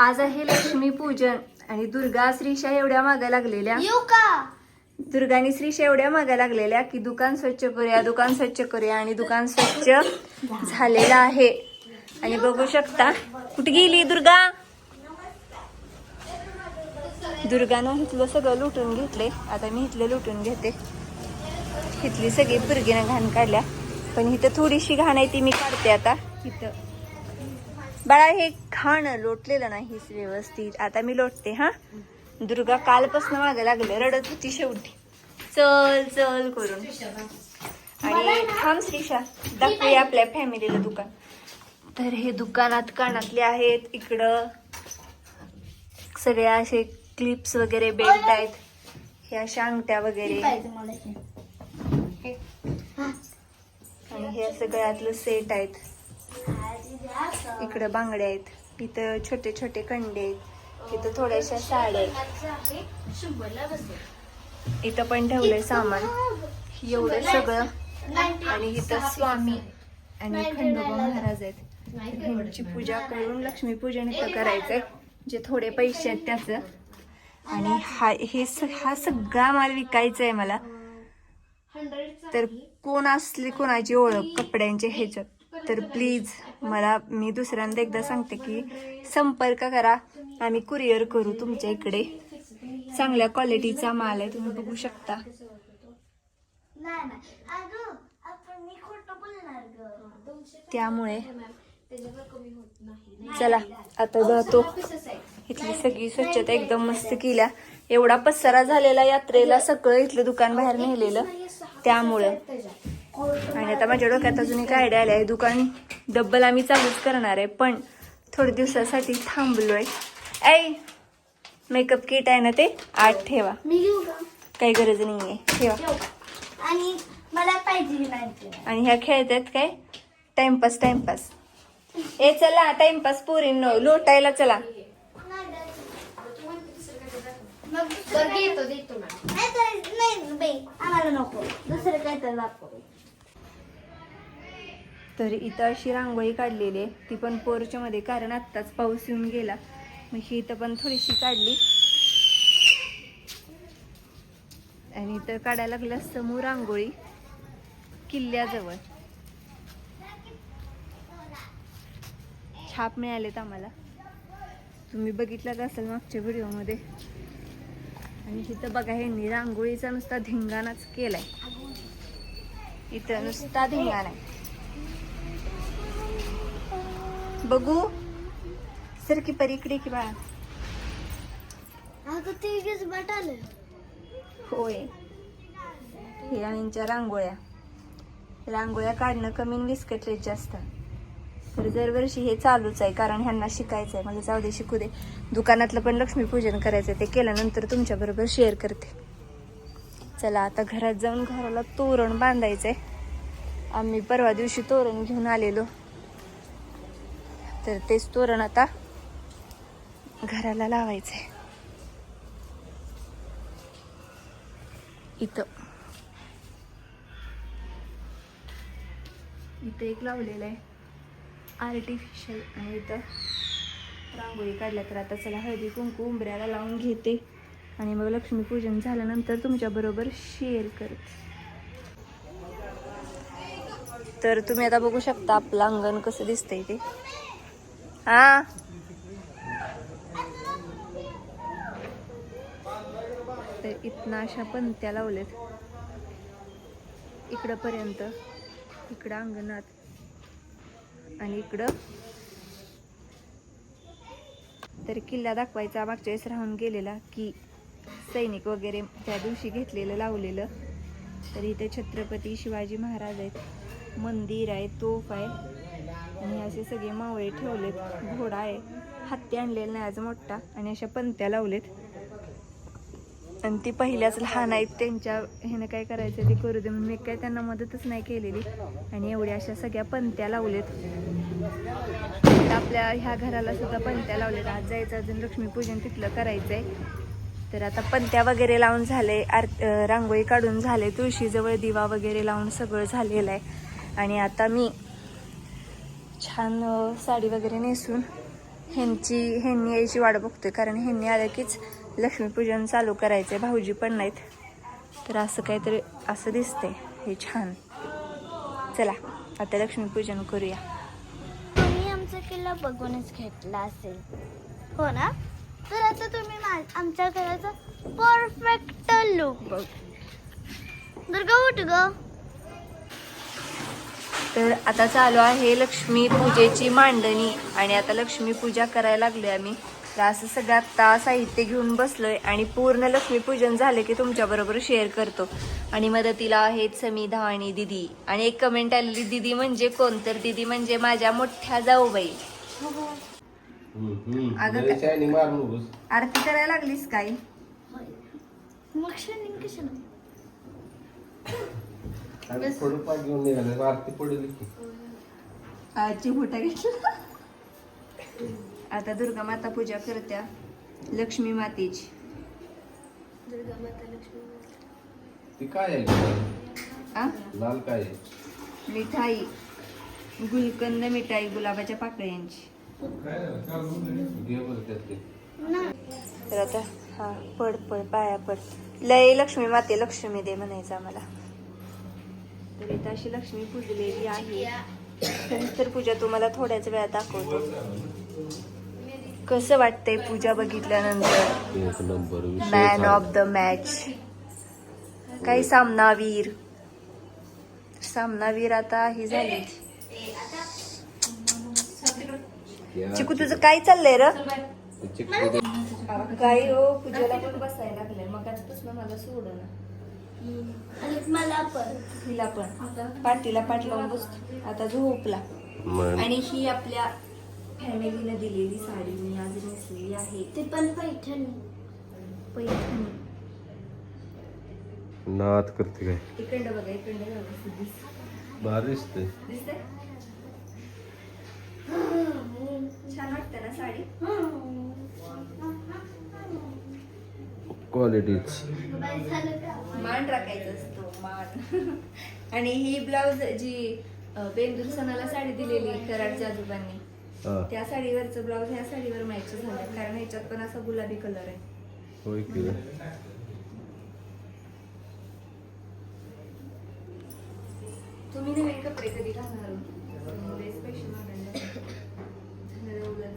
आज आहे लक्ष्मी पूजन आणि दुर्गा श्रीशा एवढ्या मागा लागलेल्या. येऊ का? दुर्गा आणि श्रीशा एवढ्या मागा लागलेल्या की दुकान स्वच्छ करूया दुकान स्वच्छ करूया आणि दुकान स्वच्छ झालेलं आहे. आणि बघू शकता कुठे गेली दुर्गा? दुर्गानं इथलं सगळं लुटून घेतले आता मी इथलं लुटून घेते. इथली सगळी पुरगीनं घाण काढल्या. पण इथं थोडीशी घाण आहे ती मी काढते आता. इथं. बाळा हे घाण लोटलेलं नाहीस व्यवस्थित. आता मी लोटते हा? दुर्गा कालपासून मागे लागले रडत होती शेवटी. चल चल करून. आणि थांब श्रीशा दाखवूया आपल्या फॅमिलीला दुकान. तर हे दुकानात कानातले आहेत इकडं सगळे असे क्लिप्स वगैरे बेल्ट आहेत हे अशा अंगठ्या वगैरे. आणि हे असं गळ्यातलं सेट आहेत. इकडं बांगड्या आहेत. इथं छोटे छोटे कंडे आहेत. इथं थोड्याशा साड्या आहेत. इथं पण ठेवलंय सामान. एवढं सगळं. आणि इथं स्वामी आणि खंडोबा महाराज आहेत. तर पूजा करून लक्ष्मी पूजन इथं करायचंय. जे थोडे पैसे आहेत त्याचं. आणि हा हे स- हा सगळा माल विकायचा आहे मला. तर कोण असली कोणाची ओळख? कपड्यांचे ह्याच्यात. तर प्लीज मला मी दुसऱ्यांदा एकदा सांगते की संपर्क करा. आम्ही कुरिअर करू तुमच्या इकडे. चांगल्या क्वालिटीचा माल आहे तुम्ही बघू शकता. नाही नाही. अगं आपण मी खोटं बोलणार ग. त्यामुळे चला आता जातो. इथली सगळी स्वच्छता एकदम मस्त केल्या. एवढा पसारा झालेला यात्रेला सगळं इथलं दुकान बाहेर नेलेलं. त्यामुळं. आणि आता माझ्या डोक्यात अजून एक आयडिया आली आहे. दुकान डब्बल आम्ही चालूच करणार आहे पण थोड्या दिवसासाठी थांबलोय. ऐ मेकअप किट आहे ना ते? आठ ठेवा. मी घेऊ का? काही गरज नाहीये. ठेवा. घेऊ आणि मला पाहिजे नाही आणि ह्या खेळतात काय? टाइमपास टाइमपास ए चला टाइमपास पोरी लोटायला चला. मग देतो नाही नाही आम्हाला नको. दुसरं काय तर दाखव. तर इथं अशी रांगोळी काढलेली आहे. ती पण पोर्चमध्ये कारण आत्ताच पाऊस येऊन गेला. मग ही इथं पण थोडीशी काढली. आणि इथं काढायला लागल्या समूह रांगोळी किल्ल्याजवळ. छाप मिळालेत आम्हाला. तुम्ही बघितलं असेल मागच्या व्हिडिओमध्ये. आणि इथं बघा ह्यांनी रांगोळीचा नुसता धिंगाणाच केलाय. इथं नुसता धिंगाणा आहे. बघू. सर की परी इकडे की बाळा? अगं ते गेस बटाल. होय. हे यांच्या रांगोळ्या. रांगोळ्या काढणं कमी रेट जास्त. तर दरवर्षी हे चालूच आहे कारण ह्यांना शिकायचं आहे. मला जाऊ दे शिकू दे. दुकानातलं पण लक्ष्मीपूजन करायचं ते केल्यानंतर तुमच्याबरोबर शेअर करते. चला आता घरात जाऊन घराला तोरण बांधायचं आहे आम्ही परवा दिवशी तोरण घेऊन आलेलो. तर तेच तोरण आता घराला लावायचं आहे इथं. इथं एक लावलेलं आहे. आर्टिफिशियल आणि इथं रांगोळी काढल्या तर आता चला हळदी कुंकू उंबऱ्याला लावून घेते. आणि मग लक्ष्मीपूजन झाल्यानंतर तुमच्याबरोबर शेअर करते. तर तुम्ही आता बघू शकता आपलं अंगण कसं दिसतंय ते. हा. तर इथनं अशा पंत्या लावलेत इकडं पर्यंत इकडं अंगणात आणि इकडं. तर किल्ला दाखवायचा मागच्या वेळेस राहून गेलेला की सैनिक वगैरे त्या दिवशी घेतलेलं लावलेलं. तर इथे छत्रपती शिवाजी महाराज आहेत. मंदिर आहे तोफ आहे. आणि असे सगळे मावळे ठेवलेत. घोडा आहे. हत्ती आणलेला नाही आज मोठा. आणि अशा पंत्या लावलेत. आणि ती पहिल्याच लहान आहेत त्यांच्या ह्यानं काय करायचं ते करू दे म्हणून मी काय त्यांना मदतच नाही केलेली. आणि एवढ्या अशा सगळ्या पंत्या लावलेत. आपल्या ह्या घराला सुद्धा पंत्या लावलेत. आज जायचं अजून लक्ष्मीपूजन तिथलं करायचं आहे तर आता पंत्या वगैरे लावून झाले आर रांगोळी काढून झाले तुळशीजवळ दिवा वगैरे लावून सगळं झालेलं आहे. आणि आता मी छान साडी वगैरे नेसून ह्यांची ह्यांनी यायची वाट बघतोय. कारण ह्यांनी आलं कीच लक्ष्मीपूजन चालू करायचंय. भाऊजी पण नाहीत. तर असं काहीतरी असं दिसतंय. हे छान. चला आता लक्ष्मीपूजन करूया. तुम्ही आमचा किल्ला बघूनच घेतला असेल. हो ना? तर आता तुम्ही मा- आमच्या घराचा परफेक्ट लुक बघ. दुर्गा उठ ग. तर आता चालू आहे लक्ष्मी पूजेची मांडणी. आणि आता लक्ष्मी पूजा करायला लागलोय आम्ही. तर असं सगळं आत्ता साहित्य घेऊन बसलोय आणि पूर्ण लक्ष्मीपूजन झालं की तुमच्या बरोबर शेअर करतो. आणि मदतीला आहेत समीधा आणि दिदी. आणि एक कमेंट आलेली दिदी म्हणजे कोण? तर दिदी म्हणजे माझ्या मोठ्या जाऊबाई. अगं आरती करायला लागलीस काय? आणि थोडं पाठ घेऊन निघाले. आरती पडेल की. आजी मोठा घेतला. आता दुर्गा माता पूजा करत्या. लक्ष्मी मातेची. दुर्गा माता लक्ष्मी ती काय आहे? आ? लाल काय आहे? मिठाई. गुलकंद मिठाई गुलाबाच्या पाकळ्यांची घे बरं त्यातले तर आता हा पड पड पाया पड. लय लक्ष्मी माते लक्ष्मी दे म्हणायचं आम्हाला. तर इथं अशी लक्ष्मी पूजलेली आहे. नंतर पूजा तुम्हाला थोड्याच वेळात दाखवतो. कसं वाटतंय पूजा बघितल्यानंतर? मॅन ऑफ द मॅच काही सामनावीर. सामनावीर आता ही झाली. चिकू तुझं काय चाललंय र? काही हो पूजेला पण बसायला लागले मग आजपासून मला आणि मला पण. तिला पण. पाठीला पाठ लावून बसतो आता झोपला. आणि ही आपल्या फॅमिलीने दिलेली साडी मी आज नेसलेली आहे. ते पण पैठणी. पैठणी. नाद करते काय? इकडं बघा इकडं बघा दिस भारी दिसते दिसतंय? छान वाटतं ना साडी? क्वालिटीच मान राखायचा असतो मान. आणि ही ब्लाउज जी बेंदूर सणाला साडी दिलेली कराडच्या आजोबांनी हा. त्या साडीवरचं ब्लाउज ह्या साडीवर मॅच झालं. कारण ह्याच्यात पण असा गुलाबी कलर आहे. होय की तुम्ही नवीन कपडे कधी घालणार?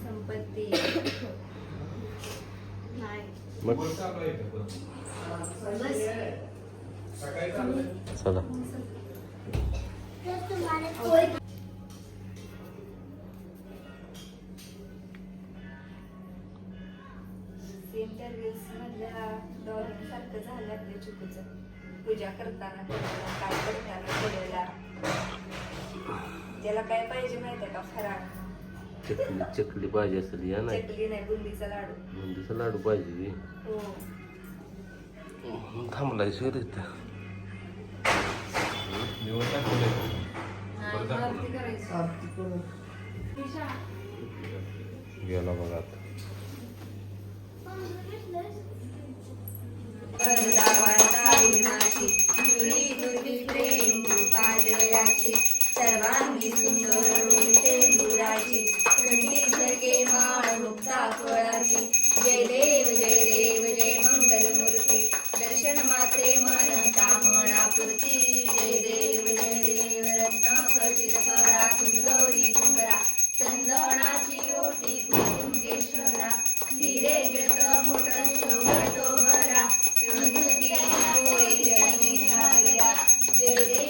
संपत्ती नाही मग चला सेम त्या रील्स मधल्या डॉलिंग सारखं झालं मग चला. पूजा करताना काय करताना त्याला काय पाहिजे माहितीये का? फराळ. चकली चकली पाहिजे असेल या नाही. चकली नाही बुंदीचा लाडू. बुंदीचा लाडू पाहिजे हो. थांबलाय सर इथं. गेला बघा आता. सर्वांगी सुंदर. जय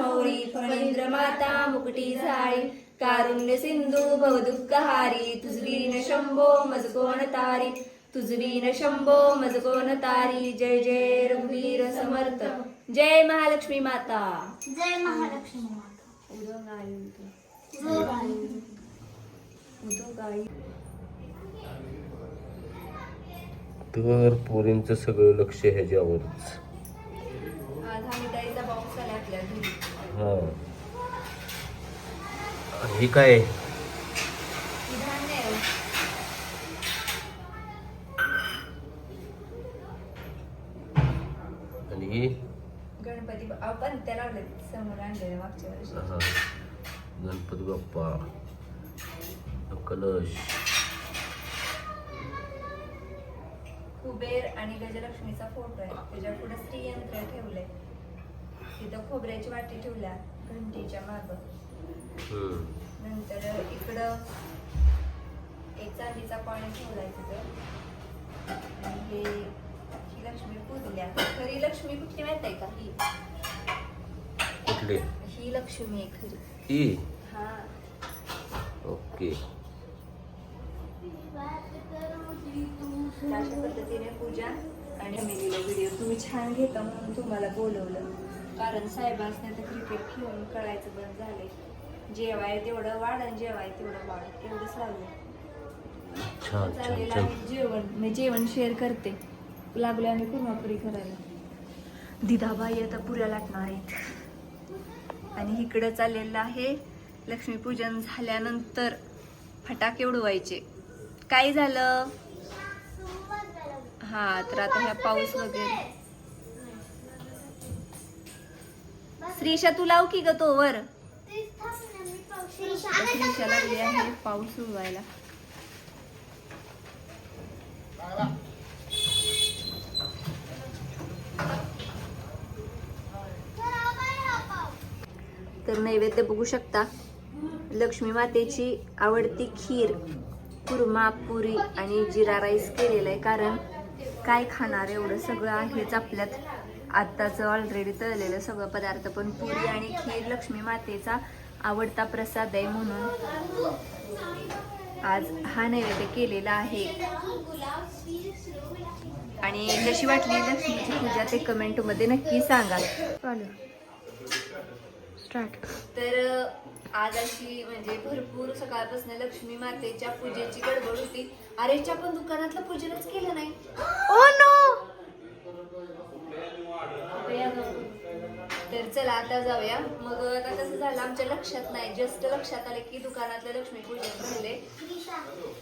मौळी फणींद्र माता मुकुटी झाळी कारुण्य सिंधू भवदुःखहारी तुझवी न शंभो मज कोण तारी तुझवी न शंभो मज कोण तारी जय जय रघुवीर समर्थ जय महालक्ष्मी माता जय महालक्ष्मी माता आली होती. जोर आहे. उदो गाई तर पोरींचं सगळं लक्ष ह्याच्यावरच बॉक्स आपल्या घरी. हा. हे काय. आणि ही? गणपती आपण त्या लावले समोर आणलेले मागच्या वर्षी. हा. गणपती बाप्पा. कलश. कुबेर आणि गजलक्ष्मीचा फोटो आहे. त्याच्या पुढे श्रीयंत्र ठेवलंय. तिथं खोबऱ्याची वाटी ठेवल्या घंटीच्या माग. नंतर इकडं एक चांदीचा कॉइन ठेवलाय तिथं. आणि हे ही लक्ष्मी पूजल्या. खरी लक्ष्मी कुठली माहीत आहे का? ही. कुठले? ही लक्ष्मी आहे खरी. ही हा. ओके. अशा पद्धतीने पूजा आणि फॅमिलीला व्हिडिओ तुम्ही छान घेता म्हणून तुम्हाला बोलवलं. कारण साहेबांसने तर क्रिकेट खेळून कळायचं बंद झालंय. जेवाय तेवढं वाढ आणि जेवाय तेवढं वाढ. एवढंच लागलं. चाललेलं आहे जेवण मी जेवण शेअर करते. लागले आम्ही कुर्मापुरी करायला. दिदाबाई आता पुऱ्या लाटणार आहेत. आणि इकडं चाललेलं आहे लक्ष्मीपूजन झाल्यानंतर फटाके उडवायचे. काय झालं? हा तर आता ह्या पाऊस वगैरे. श्रीषा तू लाव की ग तो वर. श्रीषा लागली आहे पाऊस उडवायला तर नैवेद्य बघू शकता. लक्ष्मी मातेची आवडती खीर कुर्मा पुरी आणि जिरा राईस केलेला आहे. कारण काय खाणार एवढं सगळं आहेच आपल्यात. आत्ताचं ऑलरेडी तळलेलं सगळं पदार्थ. पण पुरी आणि खीर लक्ष्मी मातेचा आवडता प्रसाद आहे म्हणून आज हा नैवेद्य केलेला आहे. आणि कशी वाटली लक्ष्मीची पूजा ते कमेंटमध्ये नक्की सांगा. स्टार्ट तर आज अशी म्हणजे भरपूर सकाळपासून लक्ष्मी मातेच्या पूजेची गडबड होती. अरेच्या पण दुकानातलं पूजनच केलं नाही. Oh no! तर चला आता जाऊया. मग आता कसं झालं आमच्या लक्षात नाही. जस्ट लक्षात आले की दुकानातलं लक्ष्मी पूजन राहिले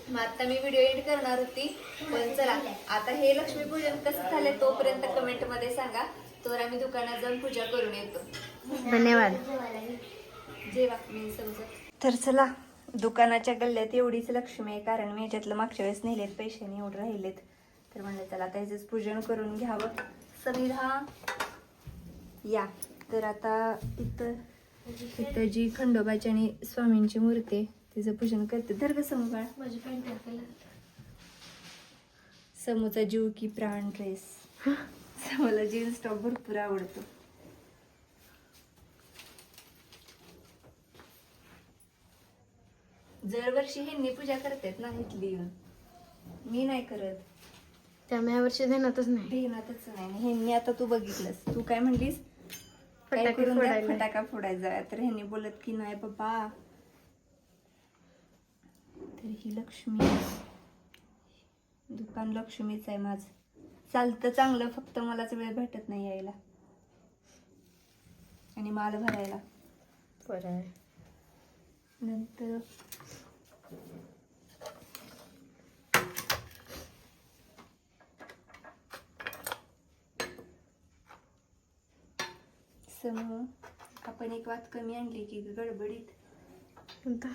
मग आता मी व्हिडिओ एडिट करणार होती. पण चला आता हे लक्ष्मी पूजन कसं झालंय तोपर्यंत कमेंटमध्ये सांगा. तर आम्ही दुकानात जाऊन पूजा करून येतो. धन्यवाद. जेवा मी समजत. तर चला दुकानाच्या गल्ल्यात एवढीच लक्ष्मी आहे कारण मी याच्यातलं मागच्या वेळेस नेलेत पैशाने एवढे राहिलेत. तर म्हणलं चला आता ह्याचंच पूजन करून घ्यावं. समिधा या. तर आता इथं इथं जी खंडोबाची आणि स्वामींची मूर्ती तिचं पूजन करते. धर का समू माझी पॅन्ट समूचा जीव की प्राण ड्रेस. समूला जीन्स टॉप भरपूर आवडतो. दरवर्षी ह्यांनी पूजा करतात ना इथली. येऊन मी नाही करत. त्यामुळे ह्या वर्षी देणारच नाही. ध्यानातच नाही. आणि ह्यांनी आता तू बघितलंस. तू काय म्हणलीस? काय फटाके करून द्या, फोडायला. फटाका फोडायचा. तर ह्यांनी बोलत की नाही बाबा. तर ही लक्ष्मी. दुकान लक्ष्मीच आहे माझ. चालतं चांगलं. फक्त मलाच वेळ भेटत नाही यायला. आणि माल भरायला. बरं आहे. नंतर समूह आपण एक वात कमी आणली की गडबडीत. कोणता?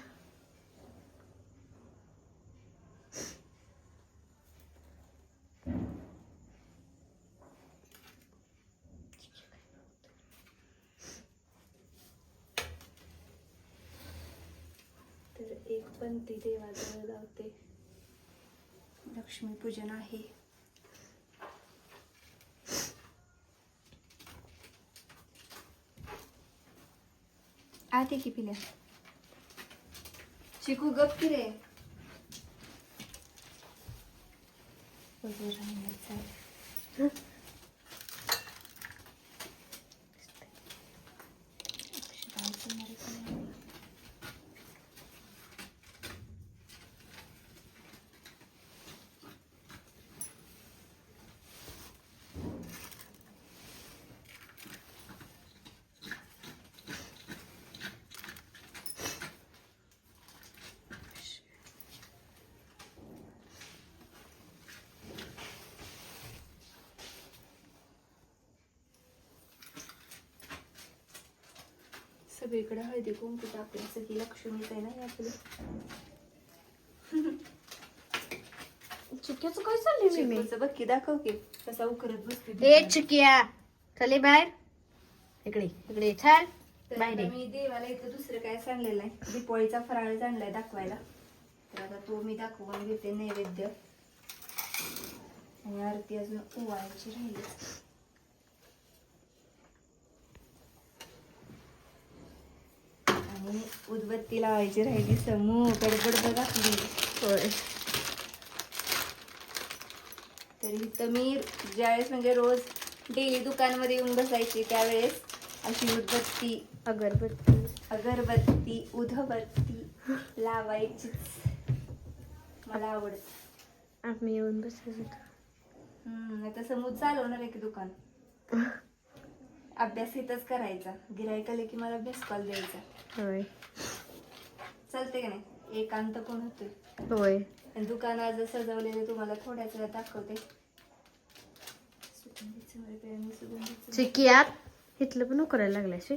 तर एक पंथी देवाजवळ लावते. लक्ष्मीपूजन आहे. आते की पिल्या शिकू गप की रे राहणार चालेल. अक्षरांचं मारीत नाही. सगळीकडे हळदी कुंकू टाकून सगळी लक्ष्मीच आहे ना आपलं चिक्याचं काय चाललंय मी चिकूचं बघ की दाखव की कसा उकरत बसते ए चिकिया चले बाहेर. इकडे इकडे छान तर बाहेर आता ये. मी देवाला इथं दुसरं काय सांगलेलं आहे दीपावळीचा फराळ आणलाय दाखवायला. तर आता तो मी दाखवून घेते नैवेद्य. आणि आरती अजून ओवाळायची राहिली आणि उदबत्ती लावायची राहिली समूह गडबड बघ आपली होय. तर इथं मी ज्यावेळेस म्हणजे रोज डेली दुकानमध्ये येऊन बसायची त्यावेळेस अशी उदबत्ती अगरबत्ती. अगरबत्ती उधबत्ती लावायचीच. मला आवडत. आम्ही येऊन बसायचो हम्म आता समूह चालवणार आहे की दुकान? अभ्यास इथंच करायचा. गिराईक आले की मला अभ्यास कॉल द्यायचा. होय. चालते का नाही? एकांत पण होतोय? होय. आणि दुकान आज सजवलेले तुम्हाला थोड्याच वेळात दाखवते. सुगंधीचं वगैरे आणि सुगंधीचं चिकिया इथलं पण उकरायला लागलाय शे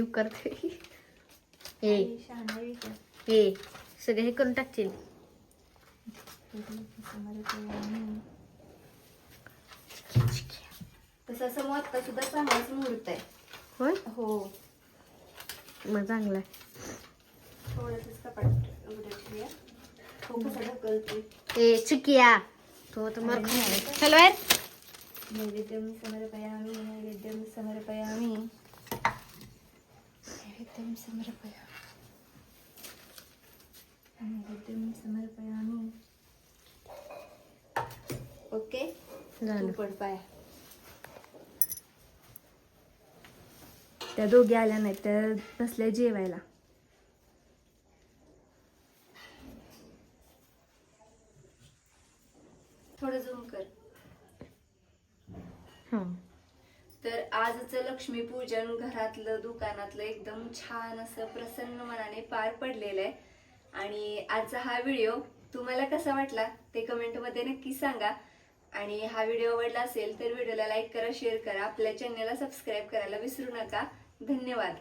मी करते. ए का? ए सगळे हे करून टाकतील. तसं समोर आता सुद्धा चांगलाच मुहूर्त आहे. होय? हो. मग चांगला हो ए चिकिया. तो तर आहे. चल बाहेर नैवेद्यं समर्पयामि. नैवेद्यं समर्पयामि नैवेद्यं समर्पयामि ओके झालं पाया त्या दोघी आल्या नाहीत त्या बसल्या जेवायला थोडं झूम कर हं. तर आजचं लक्ष्मीपूजन घरातलं दुकानातलं एकदम छान असं प्रसन्न मनाने पार पडलेलं आहे. आणि आजचा हा व्हिडिओ तुम्हाला कसा वाटला ते कमेंटमध्ये नक्की सांगा. आणि हा व्हिडिओ आवडला असेल तर व्हिडिओला लाईक करा शेअर करा. आपल्या चॅनलला सबस्क्राईब करायला विसरू नका. धन्यवाद.